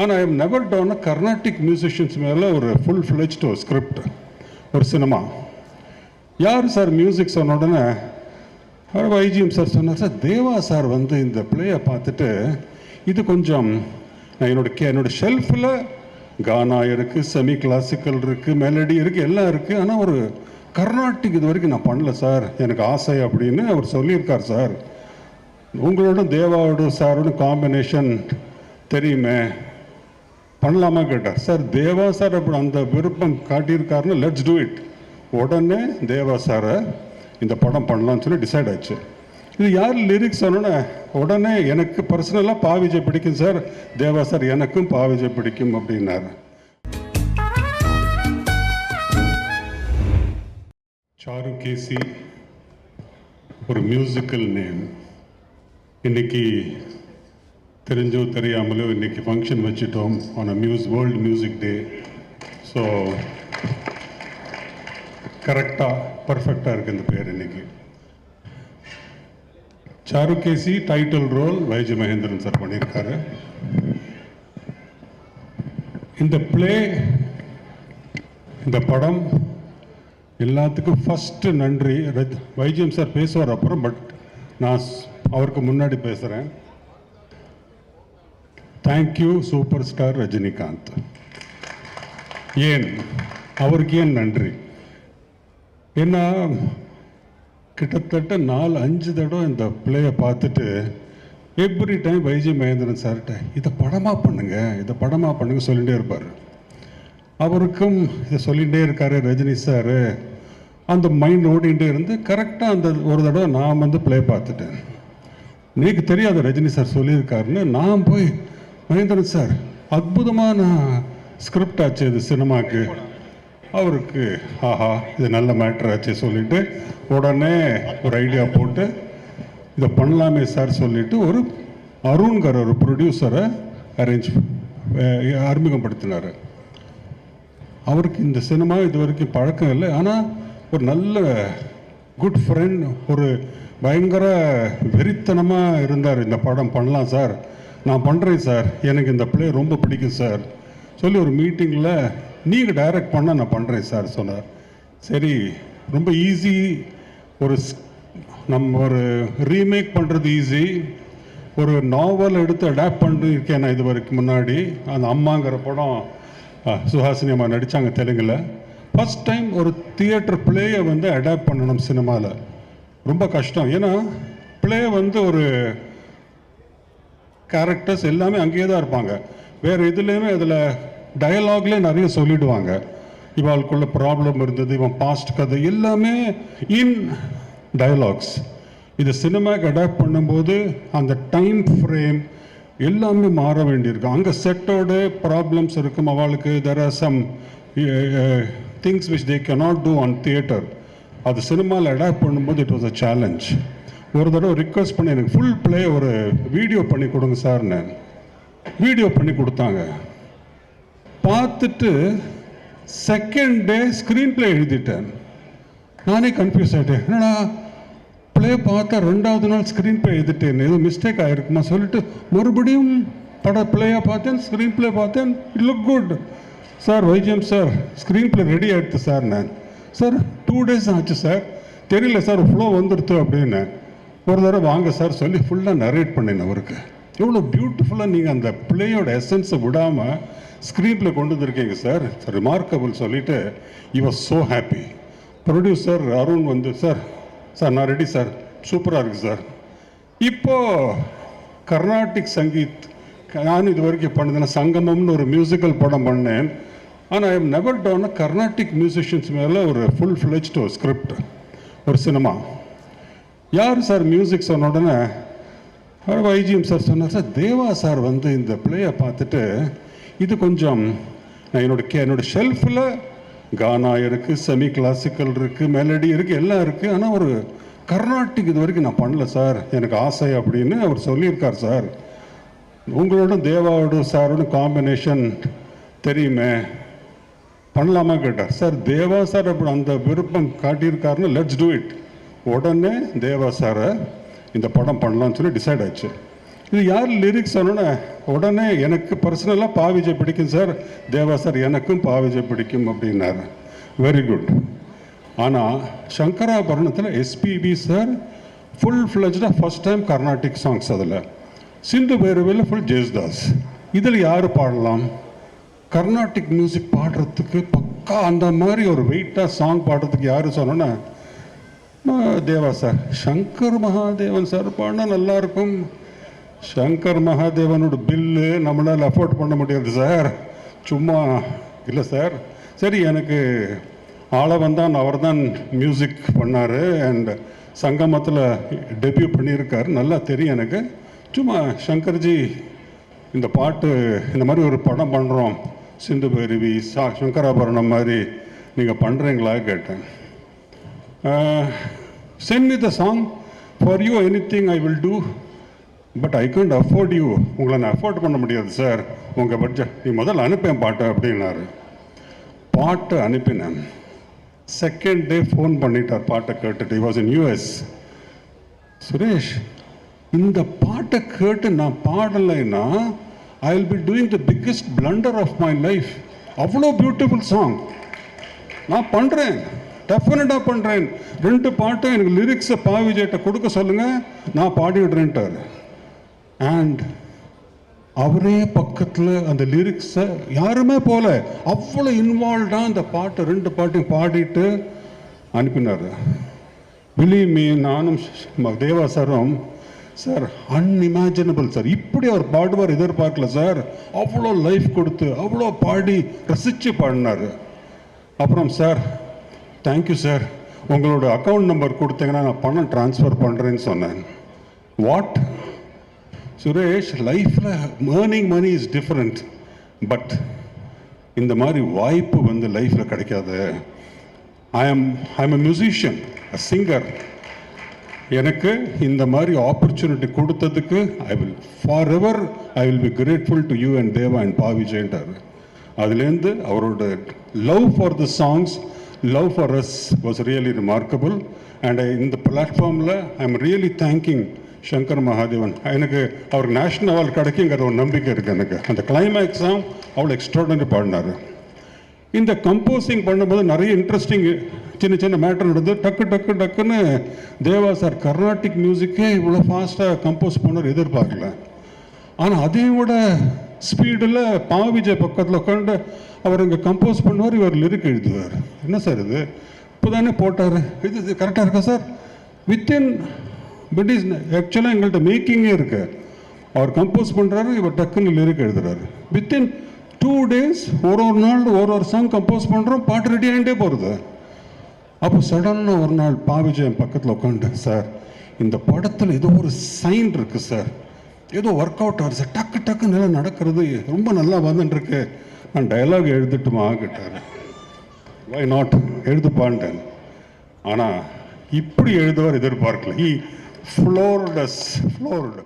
ஆனால் I am never down Carnatic musicians மேலே ஒரு ஃபுல் ஃப்ளெஜ்ட் ஒரு ஸ்கிரிப்ட் ஒரு சினிமா யார் சார் மியூசிக் சொன்ன உடனே வைஜிஎம் சார் சொன்னார் சார் தேவா சார் வந்து இந்த பிளேயை பார்த்துட்டு இது கொஞ்சம் நான் என்னோட கே என்னோட ஷெல்ஃபில் கானா இருக்குது செமி கிளாசிக்கல் இருக்குது மெலடி இருக்குது எல்லாம் இருக்குது ஆனால் ஒரு கர்நாட்டிக் இது வரைக்கும் நான் பண்ணல சார். எனக்கு ஆசை அப்படின்னு அவர் சொல்லியிருக்கார் சார். உங்களோட தேவாவோட சாரோட காம்பினேஷன் தெரியுமே. பண்ணலாமா கேட்டார். சார் தேவா சார் அப்படி அந்த விருப்பம் காட்டியிருக்காருன்னு லெட்ஸ் டூ இட் உடனே தேவா சாரை இந்த படம் பண்ணலாம்னு சொல்லி டிசைட் ஆச்சு. இது யார் லிரிக்ஸ் சொன்னோன்னே உடனே எனக்கு பர்சனலாக பாவிஜை பிடிக்கும் சார். தேவா சார் எனக்கும் பாவிஜை பிடிக்கும் அப்படின்னாரு. சாரு கேசி ஒரு மியூசிக்கல் நேம் இன்னைக்கு தெரிஞ்சோ தெரியாமலோ இன்னைக்கு ஃபங்க்ஷன் வச்சுட்டோம் on muse world music day so கரெக்டாக பர்ஃபெக்டாக இருக்குது இந்த பேர் இன்னைக்கு. Charukesi title role YG Mahendran sir பண்ணியிருக்காரு. இந்த ப்ளே இந்த படம் எல்லாத்துக்கும் ஃபஸ்ட்டு நன்றி. வைஜியம் வைஜிஎம் சார் பேசுவார் அப்புறம் பட் நான் அவருக்கு முன்னாடி பேசுகிறேன் தேங்க்யூ சூப்பர் ஸ்டார் ரஜினிகாந்த் ஏன்? அவருக்கு ஏன் நன்றி? ஏன்னா கிட்டத்தட்ட நாலு அஞ்சு தடவை இந்த பிள்ளையை பார்த்துட்டு எவ்ரி டைம் வைஜி மகேந்திரன் சார்கிட்ட இதை படமாக பண்ணுங்க இதை படமாக பண்ணுங்க சொல்லிகிட்டே இருப்பார். அவருக்கும் இதை சொல்லிகிட்டே இருக்கார் ரஜினி சார். அந்த மைண்ட் ஓடிகிட்டே இருந்து கரெக்டாக அந்த ஒரு தடவை நான் வந்து ப்ளே பார்த்துட்டேன். நீக்கு தெரியாது ரஜினி சார் சொல்லியிருக்காருன்னு நான் போய் மகேந்திரன் சார் அற்புதமான ஸ்கிரிப்ட் ஆச்சு இது சினிமாவுக்கு அவருக்கு ஆஹா இது நல்ல மேட்ரு ஆச்சு சொல்லிட்டு உடனே ஒரு ஐடியா போட்டு இதை பண்ணலாமே சார் சொல்லிட்டு ஒரு அருண்கர் ஒரு ப்ரொடியூசரை அரேஞ்ச் அறிமுகப்படுத்தினார். அவருக்கு இந்த சினிமா இது வரைக்கும் பழக்கம் இல்லை. ஆனால் ஒரு நல்ல குட் ஃப்ரெண்ட் ஒரு பயங்கர வெறித்தனமாக இருந்தார். இந்த படம் பண்ணலாம் சார். நான் பண்ணுறேன் சார் எனக்கு இந்த ப்ளே ரொம்ப பிடிக்கும் சார் சொல்லி ஒரு மீட்டிங்கில் நீங்கள் டைரக்ட் பண்ணால் நான் பண்ணுறேன் சார் சொன்னார். சரி ரொம்ப ஈஸி ஒரு ஸ்- நம்ம ஒரு ரீமேக் பண்ணுறது ஈஸி ஒரு நாவல் எடுத்து அடாப்ட் பண்ணியிருக்கேன் நான் இது வரைக்கும் முன்னாடி. அந்த அம்மாங்கிற படம் சுஹாசினி அம்மா நடித்தாங்க தெலுங்கில். ஃபஸ்ட் டைம் ஒரு தியேட்டர் பிளேயை வந்து அடாப்ட் பண்ணணும் சினிமாவில் ரொம்ப கஷ்டம். ஏன்னா பிளே வந்து ஒரு கேரக்டர்ஸ் எல்லாமே அங்கேயே தான் இருப்பாங்க. வேறு இதுலேயுமே அதில் டயலாக்லேயே நிறைய சொல்லிடுவாங்க. இவாளுக்குள்ள ப்ராப்ளம் இருந்தது இவன் பாஸ்ட் கதை எல்லாமே இன் டயலாக்ஸ் இது சினிமாக்கு அடாப்ட் பண்ணும்போது அந்த டைம் ஃப்ரேம் எல்லாமே மாற வேண்டியிருக்கும் அங்கே செட்டோட ப்ராப்ளம்ஸ் இருக்கும் அவளுக்கு. There are some things which they can not do on theatre அது சினிமாவில் அடாப்ட் பண்ணும்போது இட் வாஸ் அ சேலஞ்ச் ஒரு தடவை ரிக்வஸ்ட் பண்ணி எனக்கு ஃபுல் ப்ளே ஒரு வீடியோ பண்ணி கொடுங்க சார்னு. வீடியோ பண்ணி கொடுத்தாங்க. பார்த்துட்டு செகண்ட் டே ஸ்க்ரீன் ப்ளே எழுதிட்டேன். நானே கன்ஃபியூஸ் ஆகிட்டேன் என்னடா ப்ளே பார்த்தா ரெண்டாவது நாள் ஸ்க்ரீன் ப்ளே எழுதிட்டேன் எதுவும் மிஸ்டேக் ஆகிருக்குமா சொல்லிட்டு மறுபடியும் பட ப்ளேயாக பார்த்தேன் ஸ்க்ரீன் ப்ளே பார்த்தேன். It look good sir YGM sir screen play ready ஆகிடுது சார் நான் சார் டூ டேஸ் ஆச்சு சார் தெரியல சார் ஃப்ளோ வந்துடுத்து அப்படின்னு. ஒரு தடவை வாங்க சார் சொல்லி ஃபுல்லாக நரேட் பண்ணேன் அவருக்கு. எவ்வளோ பியூட்டிஃபுல்லாக நீங்கள் அந்த பிளேயோட எசன்ஸை விடாமல் ஸ்க்ரீனில் கொண்டு வந்திருக்கீங்க சார். ரிமார்க்கபிள் சொல்லிட்டு you was so happy producer Arun வந்து சார் சார் நான் ரெடி சார். சூப்பராக இருக்குது சார். இப்போது கர்நாடிக் சங்கீத் நான் இது வரைக்கும் பண்ணதில்ல சங்கமம்னு ஒரு மியூசிக்கல் படம் பண்ணேன். ஆனால் I am never down Carnatic musicians மேலே ஒரு ஃபுல் ஃப்ளெஜ்டு ஒரு ஸ்கிரிப்ட் ஒரு சினிமா. யார் சார் மியூசிக் சொன்ன உடனே? வைஜிஎம் சார் சொன்னார் சார் தேவா சார் வந்து இந்த பிளேயை பார்த்துட்டு இது கொஞ்சம் நான் என்னோட கே என்னோடய ஷெல்ஃபில் கானா இருக்குது செமி கிளாசிக்கல் இருக்குது மெலடி இருக்குது எல்லாம் இருக்குது ஆனால் ஒரு கர்நாட்டிக் இது வரைக்கும் நான் பண்ணல சார். எனக்கு ஆசை அப்படின்னு அவர் சொல்லியிருக்கார் சார். உங்களோட தேவாவோட சாரோட காம்பினேஷன் தெரியுமே? பண்ணலாமா கேட்டார். சார் தேவா சார் அப்படி அந்த விருப்பம் காட்டியிருக்காருன்னு லெட்ஸ் டூ இட் உடனே தேவா சாரை இந்த படம் பண்ணலாம்னு சொல்லி டிசைட் ஆச்சு. இது யார் லிரிக்ஸ் சொன்னோன்னே உடனே எனக்கு பர்சனலாக பாவிஜை பிடிக்கும் சார். தேவா சார் எனக்கும் பாவிஜை பிடிக்கும் அப்படின்னாரு. வெரி குட் ஆனால் சங்கராபரணத்தில் எஸ்பிபி சார் ஃபுல் ஃப்ளஜாக ஃபஸ்ட் டைம் கர்நாடிக் சாங்ஸ் அதில். சிந்து பைரவியில் ஃபுல் ஜெயஸ்தாஸ் இதில் யார் பாடலாம்? கர்நாடிக் மியூசிக் பாடுறதுக்கு பக்கா அந்த மாதிரி ஒரு வெயிட்டாக சாங் பாடுறதுக்கு யார் சொன்னோன்னா தேவா சார் சங்கர் மகாதேவன் சார் பாடினா நல்லா இருக்கும் சங்கர் மகாதேவனோட பில்லு நம்மளால் அஃபோர்ட் பண்ண முடியாது சார். சும்மா இல்லை சார். சரி எனக்கு ஆளை வந்தான் அவர் தான் மியூசிக் பண்ணார் அண்ட் சங்கமத்தில் டெபியூ பண்ணியிருக்காரு. நல்லா தெரியும் எனக்கு. சும்மா சங்கர்ஜி இந்த பாட்டு இந்த மாதிரி ஒரு படம் பண்ணுறோம் சிந்து பைரவி சா சங்கராபரணம் மாதிரி நீங்கள் பண்ணுறீங்களா கேட்டேன். Send me the song for you anything I will do but I can't afford you உங்களை நான் அஃபோர்ட் பண்ண முடியாது சார் உங்கள் பட்ஜெட் நீ முதல்ல அனுப்பேன் பாட்டை அப்படின்னாரு. பாட்டை அனுப்பினேன். செகண்ட் டே ஃபோன் பண்ணிட்டார் பாட்டை கேட்டுட்டு. வாஸ் இன் யூஎஸ் சுரேஷ் இந்த பாட்டை கேட்டு நான் பாடலைன்னா I will be doing the biggest blunder of my life அவ்வளோ பியூட்டிஃபுல் சாங் நான் பண்ணுறேன் டெஃபினட்டாக பண்ணுறேன் ரெண்டு பாட்டும் எனக்கு லிரிக்ஸை பாவிஜேட்ட கொடுக்க சொல்லுங்கள் நான் பாடிடுறேன்ட்டார் அண்ட் அவரே. பக்கத்தில் அந்த லிரிக்ஸை யாருமே போல அவ்வளோ இன்வால்வ்டாக அந்த பாட்டை ரெண்டு பாட்டையும் பாடிட்டு அனுப்பினார். பிலீவ் மீ நானும் தேவா சாரும் சார் அன்இமேஜினபிள் சார் இப்படி அவர் பாடுவார் எதிர்பார்க்கல சார் அவ்வளோ லைஃப் கொடுத்து அவ்வளோ பாடி ரசித்து பாடினார். அப்புறம் சார் தேங்க்யூ சார் உங்களோட அக்கௌண்ட் நம்பர் கொடுத்தீங்கன்னா நான் பணம் ட்ரான்ஸ்ஃபர் பண்ணுறேன்னு சொன்னேன். வாட் சுரேஷ் லைஃப்பில் earning money is different but இந்த மாதிரி வாய்ப்பு வந்து லைஃப்பில் கிடைக்காது. I am I am a musician a singer எனக்கு இந்த மாதிரி ஆப்பர்ச்சுனிட்டி கொடுத்ததுக்கு I will for ever I will be grateful to you and Deva and பாவிஜேன்ட்டார் அதுலேருந்து அவரோட love for the songs love for us was really remarkable and இந்த பிளாட்ஃபார்மில் I am really thanking Shankar Mahadevan எனக்கு அவருக்கு national award கிடைக்குங்கிற ஒரு நம்பிக்கை இருக்குது எனக்கு. அந்த கிளைமேக்ஸாம் அவ்வளோ எக்ஸ்ட்ராடனரி பாடினார். இந்த கம்போசிங் பண்ணும்போது நிறைய இன்ட்ரெஸ்டிங் சின்ன சின்ன மேட்டர் நடந்து டக்கு டக்கு டக்குன்னு தேவா சார் கர்நாட்டிக் மியூசிக்கே இவ்வளோ ஃபாஸ்ட்டாக கம்போஸ் பண்ணவர் எதிர்பார்க்கல. ஆனால் அதையும் விட ஸ்பீடில் பாவிஜய் பக்கத்தில் உட்காந்து அவர் இங்கே கம்போஸ் பண்ணுவார் இவர் லிரிக் எழுதுவார். என்ன சார் இது? இப்போ தானே போட்டார். இது இது கரெக்டாக இருக்கா சார் வித்தின் பட் இஸ் ஆக்சுவலாக எங்கள்கிட்ட மேக்கிங்கே இருக்கு. அவர் கம்போஸ் பண்ணுறாரு இவர் டக்குன்னு லிரிக் எழுதுறாரு. வித்தின் டூ டேஸ் ஒரு ஒரு நாள் ஒரு ஒரு சாங் கம்போஸ் பண்ணுறோம் பாட்டு ரெடி ஆகிட்டே போகிறது அப்போ சடனாக ஒரு நாள் பாவிஜயம் பக்கத்தில் உட்காந்துட்டேன் சார் இந்த படத்தில் ஏதோ ஒரு சைன் இருக்குது சார் ஏதோ ஒர்க் அவுட் ஆகுது சார். டக்கு டக்கு நல்லா நடக்கிறது. ரொம்ப நல்லா வந்துட்டுருக்கு. நான் டைலாக் எழுதிட்டுமா கேட்டார். வை நாட் எழுதுப்பான்ட்டேன் ஆனால் இப்படி எழுதுவார் எதிர்பார்க்கல. ஹி ஃப்ளோர்டஸ் ஃப்ளோர்டு